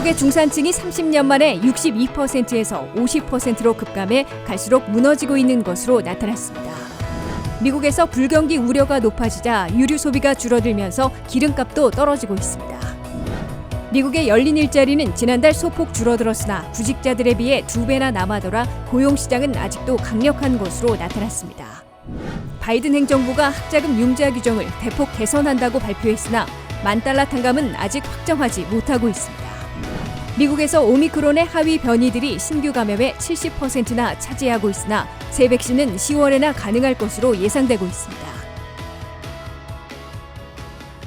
미국의 중산층이 30년 만에 62%에서 50%로 급감해 갈수록 무너지고 있는 것으로 나타났습니다. 미국에서 불경기 우려가 높아지자 유류 소비가 줄어들면서 기름값도 떨어지고 있습니다. 미국의 열린 일자리는 지난달 소폭 줄어들었으나 구직자들에 비해 두 배나 남아돌아 고용 시장은 아직도 강력한 것으로 나타났습니다. 바이든 행정부가 학자금 융자 규정을 대폭 개선한다고 발표했으나 만 달러 탕감은 아직 확정하지 못하고 있습니다. 미국에서 오미크론의 하위 변이들이 신규 감염의 70%나 차지하고 있으나 새 백신은 10월에나 가능할 것으로 예상되고 있습니다.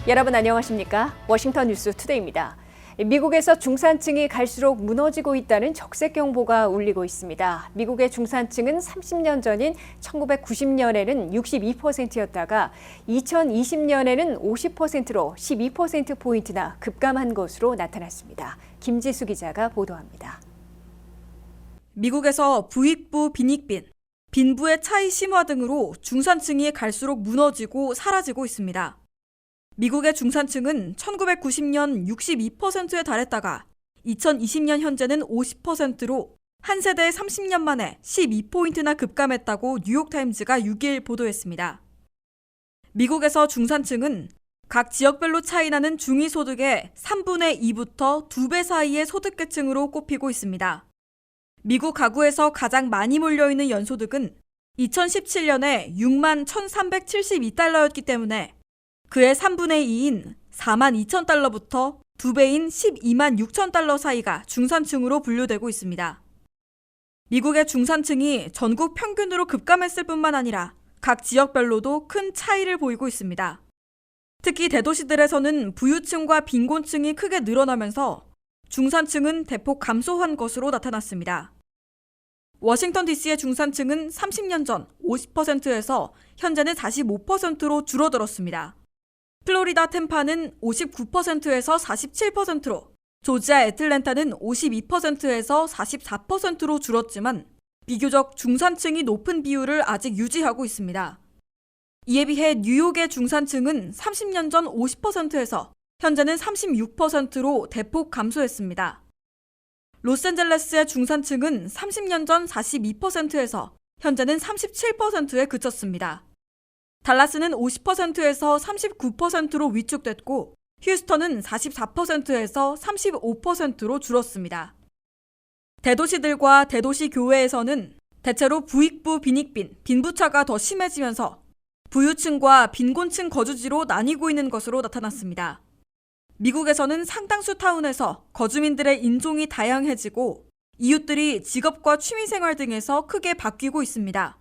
여러분 안녕하십니까? 워싱턴 뉴스 투데이입니다. 미국에서 중산층이 갈수록 무너지고 있다는 적색 경보가 울리고 있습니다. 미국의 중산층은 30년 전인 1990년에는 62%였다가 2020년에는 50%로 12%포인트나 급감한 것으로 나타났습니다. 김지수 기자가 보도합니다. 미국에서 부익부, 빈익빈, 빈부의 차이 심화 등으로 중산층이 갈수록 무너지고 사라지고 있습니다. 미국의 중산층은 1990년 62%에 달했다가 2020년 현재는 50%로 한 세대에 30년 만에 12포인트나 급감했다고 뉴욕타임즈가 6일 보도했습니다. 미국에서 중산층은 각 지역별로 차이나는 중위소득의 3분의 2부터 2배 사이의 소득계층으로 꼽히고 있습니다. 미국 가구에서 가장 많이 몰려있는 연소득은 2017년에 6만 1,372달러였기 때문에 그의 3분의 2인 4만 2천 달러부터 2배인 12만 6천 달러 사이가 중산층으로 분류되고 있습니다. 미국의 중산층이 전국 평균으로 급감했을 뿐만 아니라 각 지역별로도 큰 차이를 보이고 있습니다. 특히 대도시들에서는 부유층과 빈곤층이 크게 늘어나면서 중산층은 대폭 감소한 것으로 나타났습니다. 워싱턴 DC의 중산층은 30년 전 50%에서 현재는 45%로 줄어들었습니다. 플로리다 템파는 59%에서 47%로, 조지아 애틀랜타는 52%에서 44%로 줄었지만 비교적 중산층이 높은 비율을 아직 유지하고 있습니다. 이에 비해 뉴욕의 중산층은 30년 전 50%에서 현재는 36%로 대폭 감소했습니다. 로스앤젤레스의 중산층은 30년 전 42%에서 현재는 37%에 그쳤습니다. 달라스는 50%에서 39%로 위축됐고 휴스턴은 44%에서 35%로 줄었습니다. 대도시들과 대도시 교외에서는 대체로 부익부 빈익빈, 빈부차가 더 심해지면서 부유층과 빈곤층 거주지로 나뉘고 있는 것으로 나타났습니다. 미국에서는 상당수 타운에서 거주민들의 인종이 다양해지고 이웃들이 직업과 취미생활 등에서 크게 바뀌고 있습니다.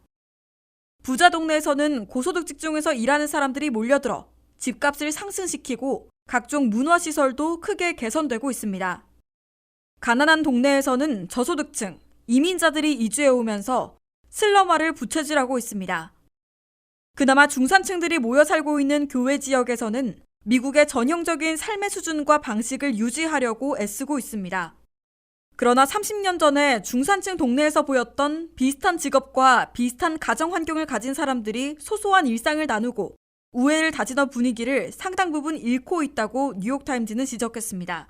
부자 동네에서는 고소득 직종에서 일하는 사람들이 몰려들어 집값을 상승시키고 각종 문화시설도 크게 개선되고 있습니다. 가난한 동네에서는 저소득층, 이민자들이 이주해 오면서 슬럼화를 부채질하고 있습니다. 그나마 중산층들이 모여 살고 있는 교외 지역에서는 미국의 전형적인 삶의 수준과 방식을 유지하려고 애쓰고 있습니다. 그러나 30년 전에 중산층 동네에서 보였던 비슷한 직업과 비슷한 가정 환경을 가진 사람들이 소소한 일상을 나누고 우애를 다지던 분위기를 상당 부분 잃고 있다고 뉴욕타임즈는 지적했습니다.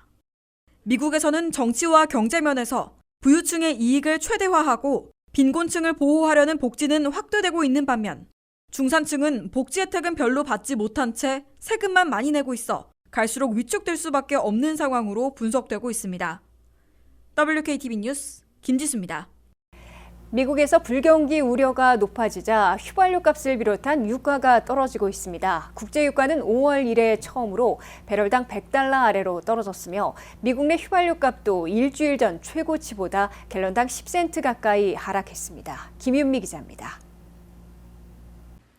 미국에서는 정치와 경제면에서 부유층의 이익을 최대화하고 빈곤층을 보호하려는 복지는 확대되고 있는 반면 중산층은 복지 혜택은 별로 받지 못한 채 세금만 많이 내고 있어 갈수록 위축될 수밖에 없는 상황으로 분석되고 있습니다. WKTV 뉴스 김지수입니다. 미국에서 불경기 우려가 높아지자 휘발유 값을 비롯한 유가가 떨어지고 있습니다. 국제 유가는 5월 이래 처음으로 배럴당 100달러 아래로 떨어졌으며 미국 내 휘발유 값도 일주일 전 최고치보다 갤런당 10센트 가까이 하락했습니다. 김윤미 기자입니다.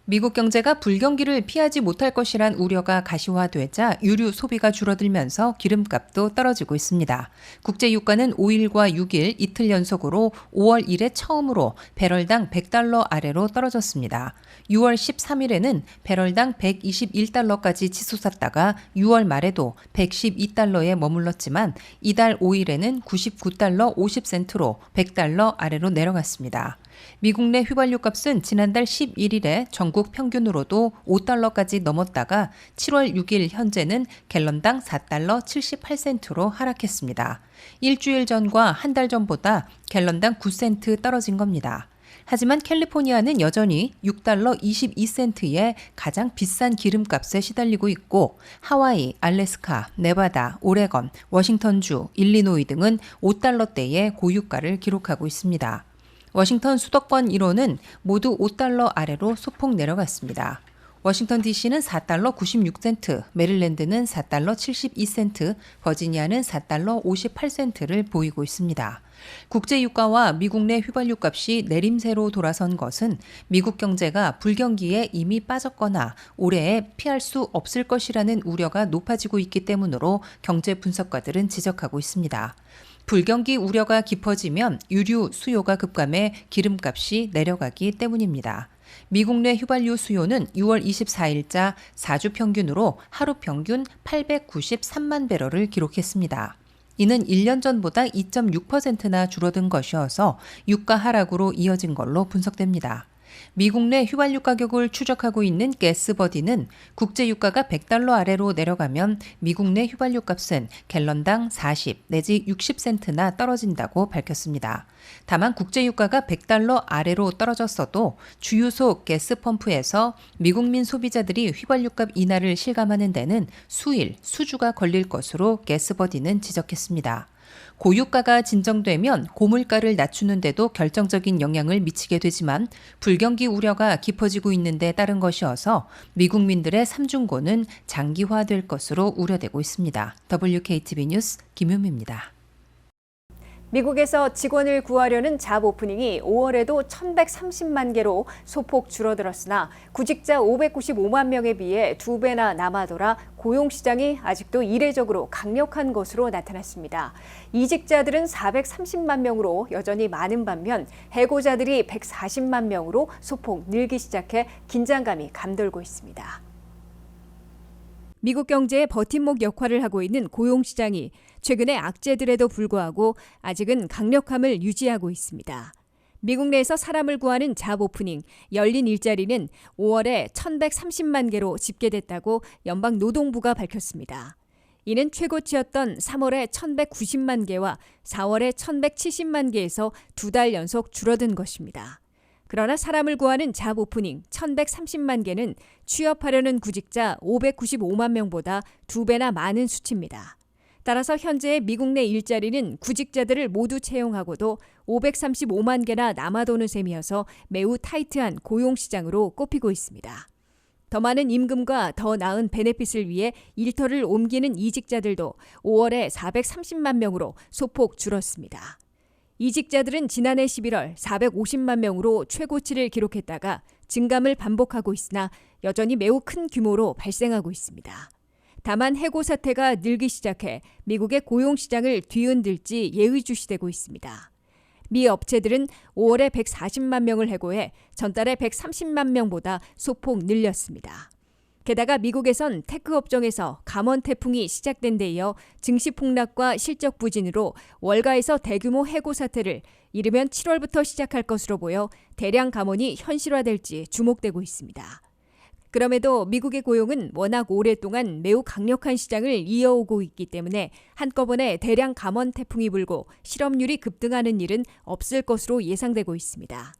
미국 경제가 불경기를 피하지 못할 것이란 우려가 가시화되자 유류 소비가 줄어들면서 기름값도 떨어지고 있습니다. 국제 유가는 5일과 6일 이틀 연속으로 5월 1일 처음으로 배럴당 100달러 아래로 떨어졌습니다. 6월 13일에는 배럴당 121달러까지 치솟았다가 6월 말에도 112달러에 머물렀지만 이달 5일에는 99달러 50센트로 100달러 아래로 내려갔습니다. 미국 내 휘발유 값은 지난달 11일에 전국 평균으로도 5달러까지 넘었다가 7월 6일 현재는 갤런당 4달러 78센트로 하락했습니다. 일주일 전과 한 달 전보다 갤런당 9센트 떨어진 겁니다. 하지만 캘리포니아는 여전히 6달러 22센트의 가장 비싼 기름값에 시달리고 있고 하와이, 알래스카, 네바다, 오레건, 워싱턴주, 일리노이 등은 5달러대의 고유가를 기록하고 있습니다. 워싱턴 수도권 1호는 모두 5달러 아래로 소폭 내려갔습니다. 워싱턴 DC는 4달러 96센트, 메릴랜드는 4달러 72센트, 버지니아는 4달러 58센트를 보이고 있습니다. 국제 유가와 미국 내 휘발유 값이 내림세로 돌아선 것은 미국 경제가 불경기에 이미 빠졌거나 올해에 피할 수 없을 것이라는 우려가 높아지고 있기 때문으로 경제 분석가들은 지적하고 있습니다. 불경기 우려가 깊어지면 유류 수요가 급감해 기름값이 내려가기 때문입니다. 미국 내 휘발유 수요는 6월 24일자 4주 평균으로 하루 평균 893만 배럴을 기록했습니다. 이는 1년 전보다 2.6%나 줄어든 것이어서 유가 하락으로 이어진 걸로 분석됩니다. 미국 내 휘발유 가격을 추적하고 있는 가스버디는 국제 유가가 100달러 아래로 내려가면 미국 내 휘발유 값은 갤런당 40 내지 60센트나 떨어진다고 밝혔습니다. 다만 국제 유가가 100달러 아래로 떨어졌어도 주유소 가스 펌프에서 미국민 소비자들이 휘발유값 인하를 실감하는 데는 수일, 수주가 걸릴 것으로 가스버디는 지적했습니다. 고유가가 진정되면 고물가를 낮추는데도 결정적인 영향을 미치게 되지만 불경기 우려가 깊어지고 있는데 따른 것이어서 미국민들의 삼중고는 장기화될 것으로 우려되고 있습니다. WKTV 뉴스 김효미입니다. 미국에서 직원을 구하려는 잡 오프닝이 5월에도 1,130만 개로 소폭 줄어들었으나 구직자 595만 명에 비해 두 배나 남아돌아 고용 시장이 아직도 이례적으로 강력한 것으로 나타났습니다. 이직자들은 430만 명으로 여전히 많은 반면 해고자들이 140만 명으로 소폭 늘기 시작해 긴장감이 감돌고 있습니다. 미국 경제의 버팀목 역할을 하고 있는 고용 시장이 최근의 악재들에도 불구하고 아직은 강력함을 유지하고 있습니다. 미국 내에서 사람을 구하는 잡 오프닝, 열린 일자리는 5월에 1,130만 개로 집계됐다고 연방 노동부가 밝혔습니다. 이는 최고치였던 3월에 1,190만 개와 4월에 1,170만 개에서 두 달 연속 줄어든 것입니다. 그러나 사람을 구하는 잡 오프닝 1,130만 개는 취업하려는 구직자 595만 명보다 두 배나 많은 수치입니다. 따라서 현재의 미국 내 일자리는 구직자들을 모두 채용하고도 535만 개나 남아도는 셈이어서 매우 타이트한 고용 시장으로 꼽히고 있습니다. 더 많은 임금과 더 나은 베네핏을 위해 일터를 옮기는 이직자들도 5월에 430만 명으로 소폭 줄었습니다. 이직자들은 지난해 11월 450만 명으로 최고치를 기록했다가 증감을 반복하고 있으나 여전히 매우 큰 규모로 발생하고 있습니다. 다만 해고 사태가 늘기 시작해 미국의 고용 시장을 뒤흔들지 예의주시되고 있습니다. 미 업체들은 5월에 140만 명을 해고해 전달에 130만 명보다 소폭 늘렸습니다. 게다가 미국에선 테크 업종에서 감원 태풍이 시작된 데 이어 증시 폭락과 실적 부진으로 월가에서 대규모 해고 사태를 이르면 7월부터 시작할 것으로 보여 대량 감원이 현실화될지 주목되고 있습니다. 그럼에도 미국의 고용은 워낙 오랫동안 매우 강력한 시장을 이어오고 있기 때문에 한꺼번에 대량 감원 태풍이 불고 실업률이 급등하는 일은 없을 것으로 예상되고 있습니다.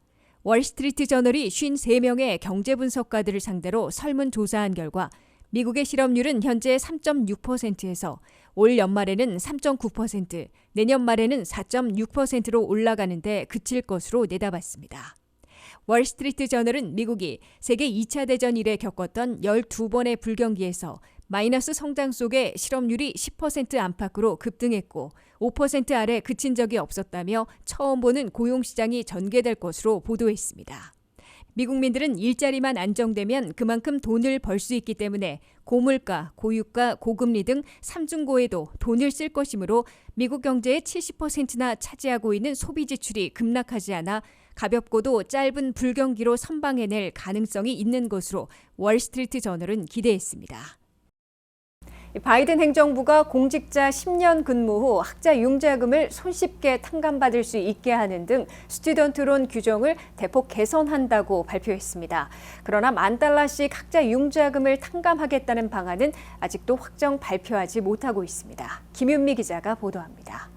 월스트리트 저널이 53명의 경제 분석가들을 상대로 설문 조사한 결과 미국의 실업률은 현재 3.6%에서 올 연말에는 3.9%, 내년 말에는 4.6%로 올라가는데 그칠 것으로 내다봤습니다. 월스트리트 저널은 미국이 세계 2차 대전 이래 겪었던 12번의 불경기에서 마이너스 성장 속에 실업률이 10% 안팎으로 급등했고 5% 아래 그친 적이 없었다며 처음 보는 고용 시장이 전개될 것으로 보도했습니다. 미국민들은 일자리만 안정되면 그만큼 돈을 벌 수 있기 때문에 고물가, 고유가, 고금리 등 삼중고에도 돈을 쓸 것이므로 미국 경제의 70%나 차지하고 있는 소비 지출이 급락하지 않아 가볍고도 짧은 불경기로 선방해낼 가능성이 있는 것으로 월스트리트 저널은 기대했습니다. 바이든 행정부가 공직자 10년 근무 후 학자 융자금을 손쉽게 탕감받을 수 있게 하는 등 스튜던트론 규정을 대폭 개선한다고 발표했습니다. 그러나 만 달러씩 학자 융자금을 탕감하겠다는 방안은 아직도 확정 발표하지 못하고 있습니다. 김윤미 기자가 보도합니다.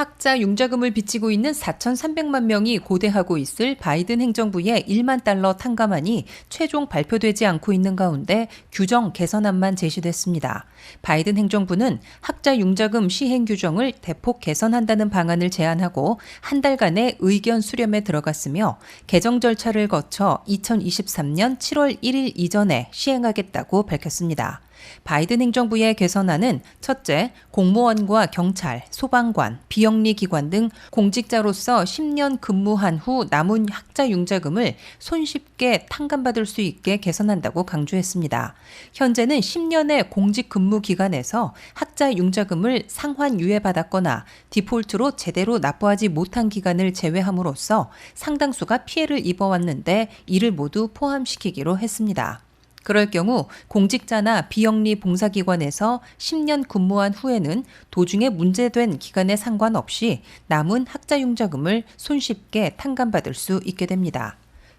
학자 융자금을 빚지고 있는 4,300만 명이 고대하고 있을 바이든 행정부의 1만 달러 탕감안이 최종 발표되지 않고 있는 가운데 규정 개선안만 제시됐습니다. 바이든 행정부는 학자 융자금 시행 규정을 대폭 개선한다는 방안을 제안하고 한 달간의 의견 수렴에 들어갔으며 개정 절차를 거쳐 2023년 7월 1일 이전에 시행하겠다고 밝혔습니다. 바이든 행정부의 개선안은 첫째, 공무원과 경찰, 소방관, 비영리 기관 등 공직자로서 10년 근무한 후 남은 학자 융자금을 손쉽게 탕감받을 수 있게 개선한다고 강조했습니다. 현재는 10년의 공직 근무 기간에서 학자 융자금을 상환 유예받았거나 디폴트로 제대로 납부하지 못한 기간을 제외함으로써 상당수가 피해를 입어왔는데 이를 모두 포함시키기로 했습니다. 그럴 경우 공직자나 비영리 봉사기관에서 10년 근무한 후에는 도중에 문제된 기간에 상관없이 남은 학자융자금을 손쉽게 탕감받을 수 있게 됩니다.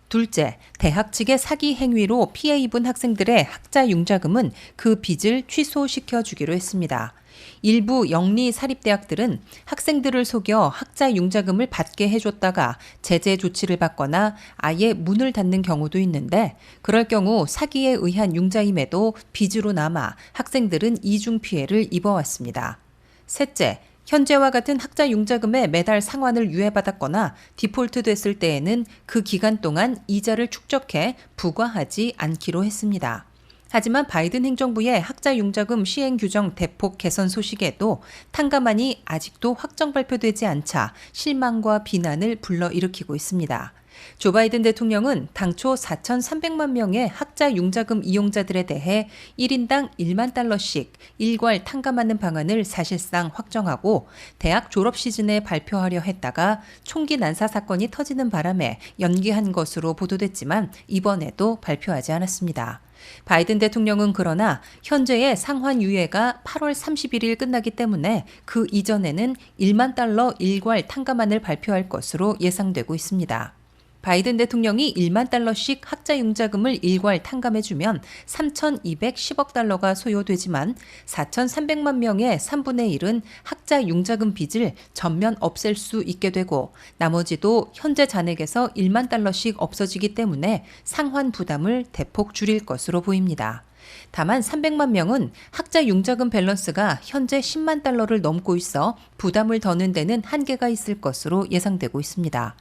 둘째, 대학 측의 사기 행위로 피해 입은 학생들의 학자 융자금은 그 빚을 취소시켜 주기로 했습니다. 일부 영리 사립대학들은 학생들을 속여 학자 융자금을 받게 해줬다가 제재 조치를 받거나 아예 문을 닫는 경우도 있는데 그럴 경우 사기에 의한 융자임에도 빚으로 남아 학생들은 이중 피해를 입어왔습니다. 셋째, 현재와 같은 학자 융자금에 매달 상환을 유예받았거나 디폴트 됐을 때에는 그 기간 동안 이자를 축적해 부과하지 않기로 했습니다. 하지만 바이든 행정부의 학자 융자금 시행 규정 대폭 개선 소식에도 탕감안이 아직도 확정 발표되지 않자 실망과 비난을 불러일으키고 있습니다. 조 바이든 대통령은 당초 4,300만 명의 학자 융자금 이용자들에 대해 1인당 1만 달러씩 일괄 탕감하는 방안을 사실상 확정하고 대학 졸업 시즌에 발표하려 했다가 총기 난사 사건이 터지는 바람에 연기한 것으로 보도됐지만 이번에도 발표하지 않았습니다. 바이든 대통령은 그러나 현재의 상환 유예가 8월 31일 끝나기 때문에 그 이전에는 1만 달러 일괄 탕감안을 발표할 것으로 예상되고 있습니다. 바이든 대통령이 1만 달러씩 학자 융자금을 일괄 탕감해주면 3,210억 달러가 소요되지만 4,300만 명의 3분의 1은 학자 융자금 빚을 전면 없앨 수 있게 되고 나머지도 현재 잔액에서 1만 달러씩 없어지기 때문에 상환 부담을 대폭 줄일 것으로 보입니다. 다만 300만 명은 학자 융자금 밸런스가 현재 10만 달러를 넘고 있어 부담을 더는 데는 한계가 있을 것으로 예상되고 있습니다.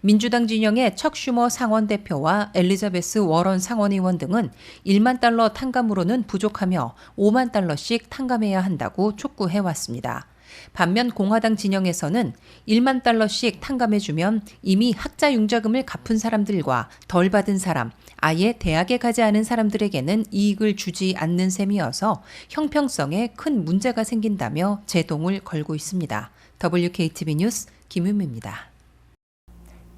민주당 진영의 척 슈머 상원 대표와 엘리자베스 워런 상원의원 등은 1만 달러 탕감으로는 부족하며 5만 달러씩 탕감해야 한다고 촉구해 왔습니다. 반면 공화당 진영에서는 1만 달러씩 탕감해주면 이미 학자 융자금을 갚은 사람들과 덜 받은 사람, 아예 대학에 가지 않은 사람들에게는 이익을 주지 않는 셈이어서 형평성에 큰 문제가 생긴다며 제동을 걸고 있습니다. WKTV 뉴스 김윤미입니다.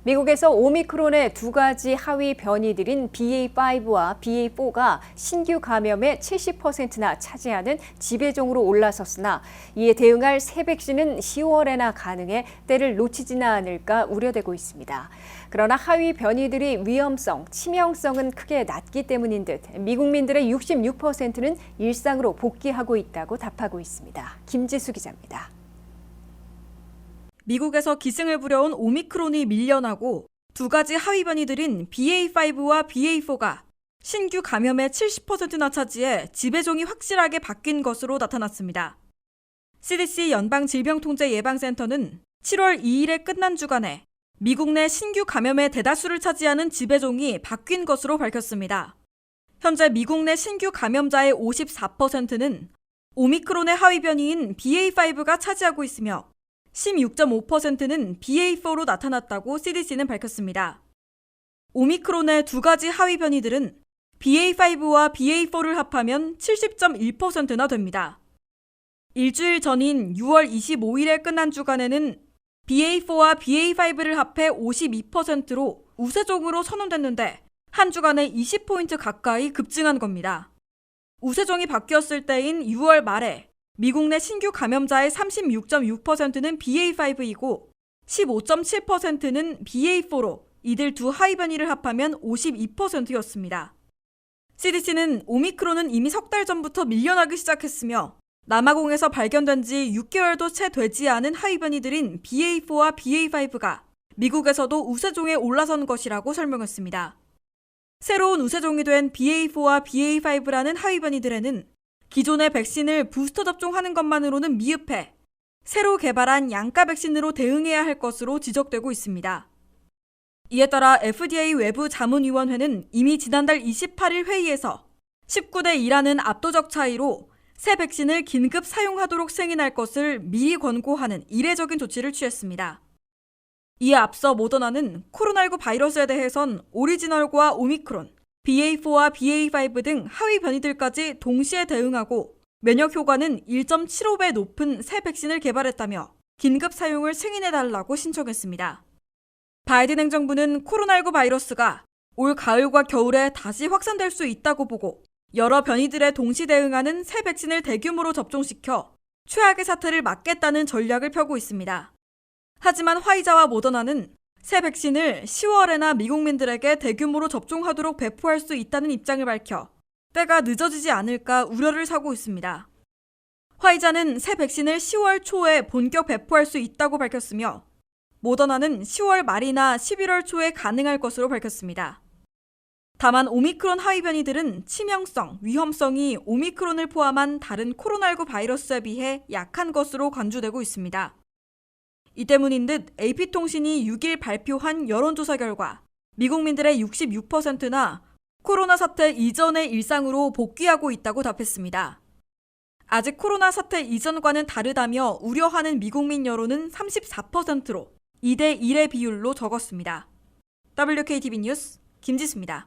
미국에서 오미크론의 두 가지 하위 변이들인 BA5와 BA4가 신규 감염의 70%나 차지하는 지배종으로 올라섰으나 이에 대응할 새 백신은 10월에나 가능해 때를 놓치지는 않을까 우려되고 있습니다. 그러나 하위 변이들이 위험성, 치명성은 크게 낮기 때문인 듯 미국민들의 66%는 일상으로 복귀하고 있다고 답하고 있습니다. 김지수 기자입니다. 미국에서 기승을 부려온 오미크론이 밀려나고 두 가지 하위 변이들인 BA5와 BA4가 신규 감염의 70%나 차지해 지배종이 확실하게 바뀐 것으로 나타났습니다. CDC 연방질병통제예방센터는 7월 2일에 끝난 주간에 미국 내 신규 감염의 대다수를 차지하는 지배종이 바뀐 것으로 밝혔습니다. 현재 미국 내 신규 감염자의 54%는 오미크론의 하위 변이인 BA5가 차지하고 있으며 16.5%는 BA4로 나타났다고 CDC는 밝혔습니다. 오미크론의 두 가지 하위 변이들은 BA5와 BA4를 합하면 70.1%나 됩니다. 일주일 전인 6월 25일에 끝난 주간에는 BA4와 BA5를 합해 52%로 우세종으로 선언됐는데 한 주간에 20포인트 가까이 급증한 겁니다. 우세종이 바뀌었을 때인 6월 말에 미국 내 신규 감염자의 36.6%는 BA5이고 15.7%는 BA4로 이들 두 하위 변이를 합하면 52%였습니다. CDC는 오미크론은 이미 석 달 전부터 밀려나기 시작했으며 남아공에서 발견된 지 6개월도 채 되지 않은 하위 변이들인 BA4와 BA5가 미국에서도 우세종에 올라선 것이라고 설명했습니다. 새로운 우세종이 된 BA4와 BA5라는 하위 변이들에는 기존의 백신을 부스터 접종하는 것만으로는 미흡해 새로 개발한 양가 백신으로 대응해야 할 것으로 지적되고 있습니다. 이에 따라 FDA 외부 자문위원회는 이미 지난달 28일 회의에서 19대 2라는 압도적 차이로 새 백신을 긴급 사용하도록 승인할 것을 미리 권고하는 이례적인 조치를 취했습니다. 이에 앞서 모더나는 코로나19 바이러스에 대해선 오리지널과 오미크론, BA4와 BA5 등 하위 변이들까지 동시에 대응하고 면역 효과는 1.75배 높은 새 백신을 개발했다며 긴급 사용을 승인해달라고 신청했습니다. 바이든 행정부는 코로나19 바이러스가 올 가을과 겨울에 다시 확산될 수 있다고 보고 여러 변이들에 동시 대응하는 새 백신을 대규모로 접종시켜 최악의 사태를 막겠다는 전략을 펴고 있습니다. 하지만 화이자와 모더나는 새 백신을 10월에나 미국민들에게 대규모로 접종하도록 배포할 수 있다는 입장을 밝혀 때가 늦어지지 않을까 우려를 사고 있습니다. 화이자는 새 백신을 10월 초에 본격 배포할 수 있다고 밝혔으며 모더나는 10월 말이나 11월 초에 가능할 것으로 밝혔습니다. 다만 오미크론 하위 변이들은 치명성, 위험성이 오미크론을 포함한 다른 코로나19 바이러스에 비해 약한 것으로 간주되고 있습니다. 이 때문인 듯 AP통신이 6일 발표한 여론조사 결과 미국민들의 66%나 코로나 사태 이전의 일상으로 복귀하고 있다고 답했습니다. 아직 코로나 사태 이전과는 다르다며 우려하는 미국민 여론은 34%로 2대 1의 비율로 적었습니다. WKTV 뉴스 김지수입니다.